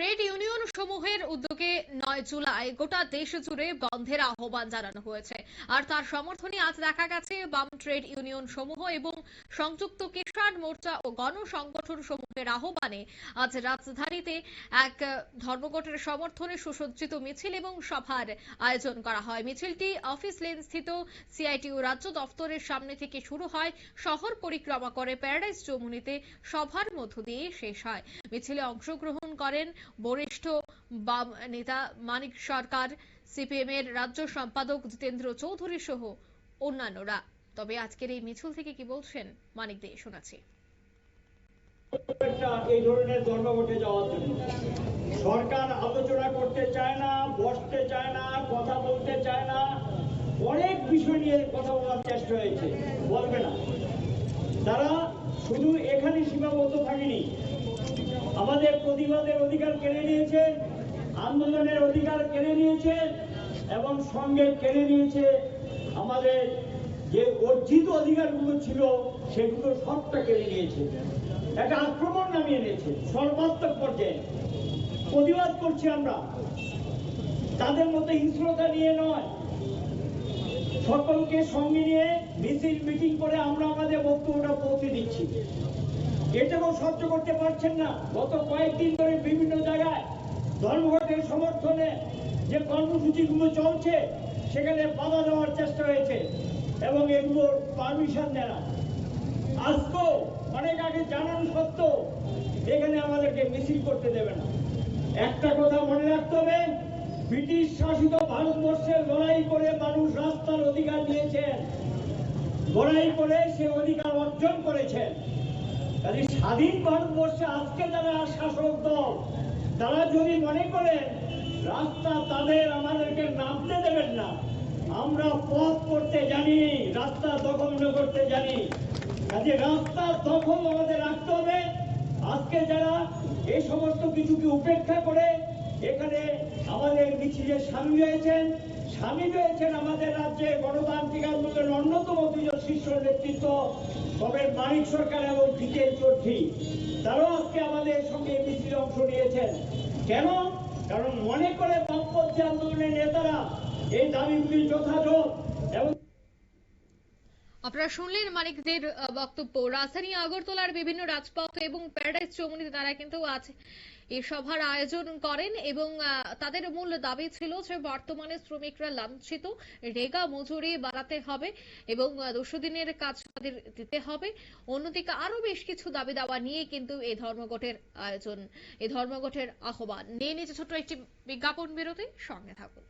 Trade union সমূহের উদ্যোগে নয় জুলাই গোটা দেশ জুড়ে বন্ধের আহ্বান জানানো হয়েছে। আর তার সমর্থনে আজ দেখা গেছে বাম ট্রেড ইউনিয়ন সমূহ এবং সংযুক্ত কিষাণ মোর্চা ও গণসংগঠন সমূহের আহ্বানে আজ রাজধানীতে এক ধর্মঘটের সমর্থনে সুসজ্জিত মিছিল এবং সভার আয়োজন করা হয়। মিছিলটি অফিস লেন স্থিত সিআইটিউ রাজ্য দফতরের সামনে থেকে শুরু হয়। শহর পরিক্রমা করে প্যারাডাইস চৌমুনিতে সভার মধ্য দিয়ে শেষ হয়। মিছিলে অংশগ্রহণ করেন বরিষ্ঠ বাম নেতা মানিক সরকার সিপিএম এর রাজ্য সম্পাদক জিতেন্দ্র চৌধুরী সহ অন্যান্যরা। তবে আজকের এই মিছিল থেকে কি বলছেন মানিক দে, শোনাচ্ছি। এই ধরনের ধর্মঘটে যাওয়ার জন্য। সরকার আলোচনা করতে চায় না, বসতে চায় না, কথা বলতে চায় না, অনেক বিষয় নিয়ে কথা বলার চেষ্টা হয়েছে, বলবে না। তারা শুধু এখানে সীমাবদ্ধ থাকেনি আমাদের প্রতিবাদের অধিকার কেড়ে নিয়েছে, আন্দোলনের অধিকার কেড়ে নিয়েছে এবং সঙ্গে কেড়ে নিয়েছে আমাদের যে অর্জিত অধিকারগুলো ছিল সেগুলো সবটা কেড়ে নিয়েছে। একটা আক্রমণ নামিয়ে নিয়েছে সর্বাত্মক পর্যায়ে। প্রতিবাদ করছি আমরা। তাদের মধ্যে হিংস্রতা নিয়ে নয়। সকলকে সঙ্গে নিয়ে মিছিল, মিটিং করে আমরা আমাদের বক্তব্যটা পৌঁছে দিচ্ছি। এটাকেও সহ্য করতে পারছেন না। গত কয়েকদিন ধরে বিভিন্ন জায়গায় ধর্মঘটের সমর্থনে যে কর্মসূচিগুলো চলছে, সেখানে বাধা দেওয়ার চেষ্টা হয়েছে এবং এগুলোর পারমিশন দেয় আজকেও অনেক আগে জানানো সত্ত্বেও এখানে আমাদেরকে মিছিল করতে দেবে না। একটা কথা মনে রাখতে হবে, ব্রিটিশ শাসিত ভারতবর্ষের লড়াই করে মানুষ রাস্তার অধিকার নিয়েছেন। লড়াই করে সে অধিকার অর্জন করেছেন। কাজে স্বাধীন ভারতবর্ষে আজকে যারা শাসক দল, তারা যদি মনে করেন রাস্তা তাদের আমাদেরকে নামতে দেবেন না, আমরা পথ করতে জানি, রাস্তা দখল করতে জানি, কাজে রাস্তা দখল আমাদের রাখতে হবে। আজকে যারা এই সমস্ত কিছুকে উপেক্ষা করে এখানে আমাদের মিছিলে স্বামী রয়েছেন। স্বামী রয়েছেন আমাদের রাজ্যে গণতান্ত্রিক আন্দোলনের অন্যতম দুজন শীর্ষ নেতৃত্ব তবে মানিক সরকার এবং জিতেন চৌধুরী। তারাও আজকে আমাদের সঙ্গে মিছিলে অংশ নিয়েছেন। কেন? কারণ মনে করে বামপন্থী আন্দোলনের নেতারা এই দাবিগুলি যথাযথ আপনারা শুনলেন মানিকদের বক্তব্য। রাজধানী আগরতলার বিভিন্ন রাজপথ এবং প্যারাডাইস চৌমুনিতে তারা কিন্তু আজ এই সভার আয়োজন করেন এবং তাদের মূল দাবি ছিল যে বর্তমানে শ্রমিকরা লাঞ্ছিত, রেগা মজুরি বাড়াতে হবে এবং দুশো দিনের কাজ তাদের দিতে হবে। অন্যদিকে আরও বেশ কিছু দাবি দাওয়া নিয়ে কিন্তু এই ধর্মঘটের আয়োজন এই ধর্মঘটের আহ্বান। নিয়ে নিচ্ছে ছোট্ট একটি বিজ্ঞাপন বিরতি, সঙ্গে থাকুন।